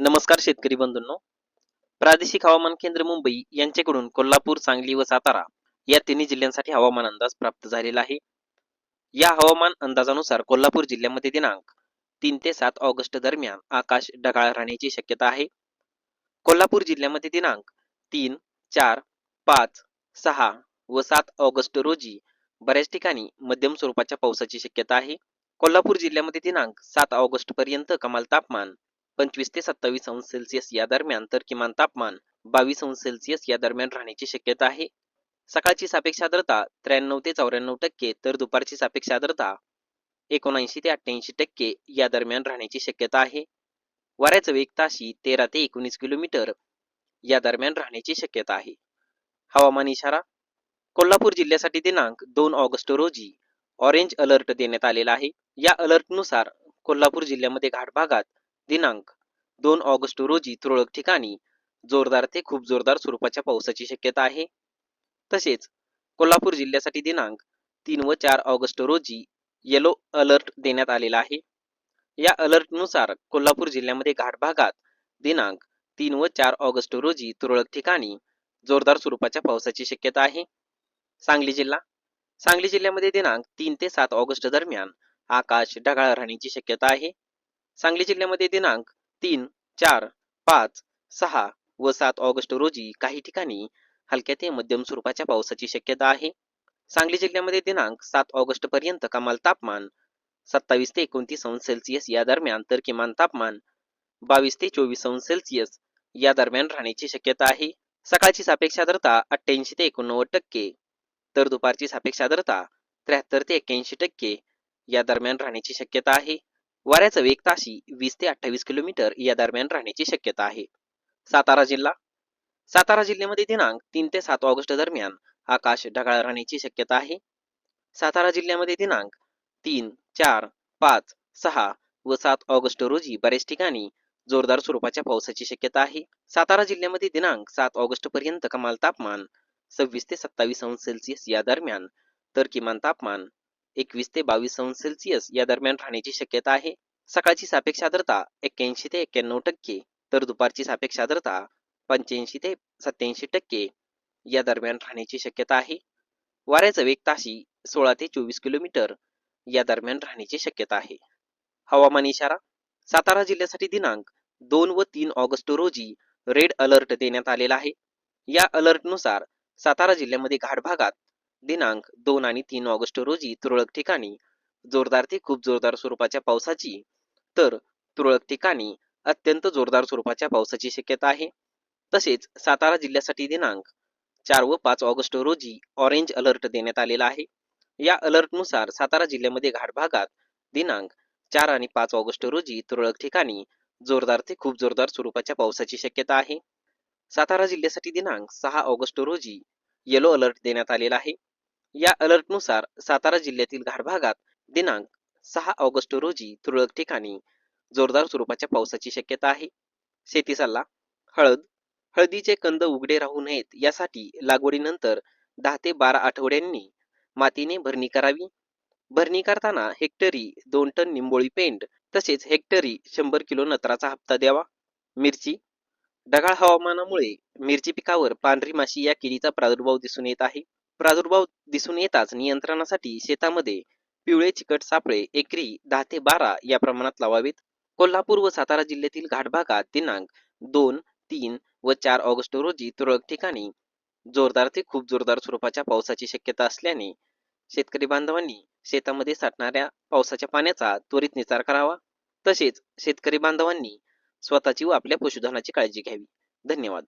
नमस्कार शेतकरी बंधूंनो. प्रादेशिक हवामान केंद्र मुंबई यांच्याकडून कोल्हापूर सांगली व सातारा या तिन्ही जिल्ह्यांसाठी हवामान अंदाज प्राप्त झालेला आहे. या हवामान अंदाजानुसार कोल्हापूर जिल्ह्यामध्ये दिनांक तीन ते सात ऑगस्ट दरम्यान आकाश ढगाळ राहण्याची शक्यता आहे. कोल्हापूर जिल्ह्यामध्ये दिनांक तीन चार पाच सहा व सात ऑगस्ट रोजी बऱ्याच ठिकाणी मध्यम स्वरूपाच्या पावसाची शक्यता आहे. कोल्हापूर जिल्ह्यामध्ये दिनांक सात ऑगस्ट पर्यंत कमाल तापमान पंचवीस ते सत्तावीस अंश सेल्सिअस या दरम्यान तर किमान तापमान बावीस अंश सेल्सिअस या दरम्यान राहण्याची शक्यता आहे. सकाळची सापेक्ष आर्द्रता त्र्याण्णव ते चौऱ्याण्णव टक्के तर दुपारची सापेक्ष आर्द्रता एकोणऐंशी ते अठ्ठ्याऐंशी टक्के या दरम्यान राहण्याची शक्यता आहे. वाऱ्याचं वेग ताशी तेरा ते एकोणीस किलोमीटर या दरम्यान राहण्याची शक्यता आहे. हवामान इशारा कोल्हापूर जिल्ह्यासाठी दिनांक दोन ऑगस्ट रोजी ऑरेंज अलर्ट देण्यात आलेला आहे. या अलर्टनुसार कोल्हापूर जिल्ह्यामध्ये घाट भागात दिनांक दोन ऑगस्ट रोजी तुरळक ठिकाणी जोरदार ते खूप जोरदार स्वरूपाच्या पावसाची शक्यता आहे. तसेच कोल्हापूर जिल्ह्यासाठी दिनांक तीन व चार ऑगस्ट रोजी येलो अलर्ट देण्यात आलेला आहे. या अलर्टनुसार कोल्हापूर जिल्ह्यामध्ये घाट भागात दिनांक तीन व चार ऑगस्ट रोजी तुरळक ठिकाणी जोरदार स्वरूपाच्या पावसाची शक्यता आहे. सांगली जिल्हा सांगली जिल्ह्यामध्ये दिनांक तीन ते सात ऑगस्ट दरम्यान आकाश ढगाळ राहण्याची शक्यता आहे. सांगली जिल्ह्यामध्ये दिनांक तीन चार पाच सहा व सात ऑगस्ट रोजी काही ठिकाणी हलक्या ते मध्यम स्वरूपाच्या पावसाची शक्यता आहे. सांगली जिल्ह्यामध्ये दिनांक सात ऑगस्ट पर्यंत कमाल तापमान सत्तावीस ते एकोणतीस अंश सेल्सिअस या दरम्यान तर किमान तापमान बावीस ते चोवीस अंश सेल्सिअस या दरम्यान राहण्याची शक्यता आहे. सकाळची सापेक्ष आर्द्रता अठ्ठ्याऐंशी ते एकोणनव्वद टक्के तर दुपारची सापेक्ष आर्द्रता त्र्याहत्तर ते एक्क्याऐंशी टक्के या दरम्यान राहण्याची शक्यता आहे. वाऱ्याचा वेग ताशी वीस ते अठ्ठावीस किलोमीटर या दरम्यान राहण्याची शक्यता आहे. सातारा जिल्हा. सातारा जिल्ह्यामध्ये दिनांक तीन ते सात ऑगस्ट दरम्यान आकाश ढगाळ राहण्याची शक्यता आहे. सातारा जिल्ह्यामध्ये दिनांक तीन चार पाच सहा व सात ऑगस्ट रोजी बऱ्याच ठिकाणी जोरदार स्वरूपाच्या पावसाची शक्यता आहे. सातारा जिल्ह्यामध्ये दिनांक सात ऑगस्ट पर्यंत कमाल तापमान सव्वीस ते सत्तावीस अंश सेल्सिअस या दरम्यान तर किमान तापमान एकवीस ते बावीस अंश सेल्सिअस या दरम्यान राहण्याची शक्यता आहे. सकाळची सापेक्ष आर्द्रता एक्क्याऐंशी ते एक्क्याण्णव टक्के तर दुपारची सापेक्ष आर्द्रता पंच्याऐंशी ते सत्याऐंशी टक्के या दरम्यान राहण्याची शक्यता आहे. वाऱ्याचा वेग ताशी सोळा ते चोवीस किलोमीटर या दरम्यान राहण्याची शक्यता आहे. हवामान इशारा सातारा जिल्ह्यासाठी दिनांक दोन व तीन ऑगस्ट रोजी रेड अलर्ट देण्यात आलेला आहे. या अलर्टनुसार सातारा जिल्ह्यामध्ये घाट भागात दिनांक दोन आणि तीन ऑगस्ट रोजी तुरळक ठिकाणी जोरदार ते खूप जोरदार स्वरूपाच्या पावसाची तर तुरळक ठिकाणी अत्यंत जोरदार स्वरूपाच्या पावसाची शक्यता आहे. तसेच सातारा जिल्ह्यासाठी दिनांक चार व पाच ऑगस्ट रोजी ऑरेंज अलर्ट देण्यात आलेला आहे. या अलर्टनुसार सातारा जिल्ह्यामध्ये घाट भागात दिनांक चार आणि पाच ऑगस्ट रोजी तुरळक ठिकाणी जोरदार ते खूप जोरदार स्वरूपाच्या पावसाची शक्यता आहे. सातारा जिल्ह्यासाठी दिनांक सहा ऑगस्ट रोजी येलो अलर्ट देण्यात आलेला आहे. या अलर्टनुसार सातारा जिल्ह्यातील घाट भागात दिनांक सहा ऑगस्ट रोजी तुरळक ठिकाणी जोरदार स्वरूपाच्या पावसाची शक्यता आहे. शेती सल्ला हळद हळदीचे कंद उघडे राहू नयेत यासाठी लागवडीनंतर दहा ते बारा आठवड्यांनी मातीने भरणी करावी. भरणी करताना हेक्टरी दोन टन निंबोळी पेंड तसेच हेक्टरी शंभर किलो नत्राचा हप्ता द्यावा. मिरची ढगाळ हवामानामुळे मिरची पिकावर पांढरी माशी या किडीचा प्रादुर्भाव दिसून येत आहे. प्रादुर्भाव दिसून येताच नियंत्रणासाठी शेतामध्ये पिवळे चिकट सापळे एकरी दहा ते बारा या प्रमाणात लावावेत. कोल्हापूर व सातारा जिल्ह्यातील घाट भागात दिनांक दोन तीन व चार ऑगस्ट रोजी तुरळक ठिकाणी जोरदार ते खूप जोरदार स्वरूपाच्या पावसाची शक्यता असल्याने शेतकरी बांधवांनी शेतामध्ये साठणाऱ्या पावसाच्या पाण्याचा त्वरित निचार करावा. तसेच शेतकरी बांधवांनी स्वतःची व आपल्या पशुधनाची काळजी घ्यावी. धन्यवाद.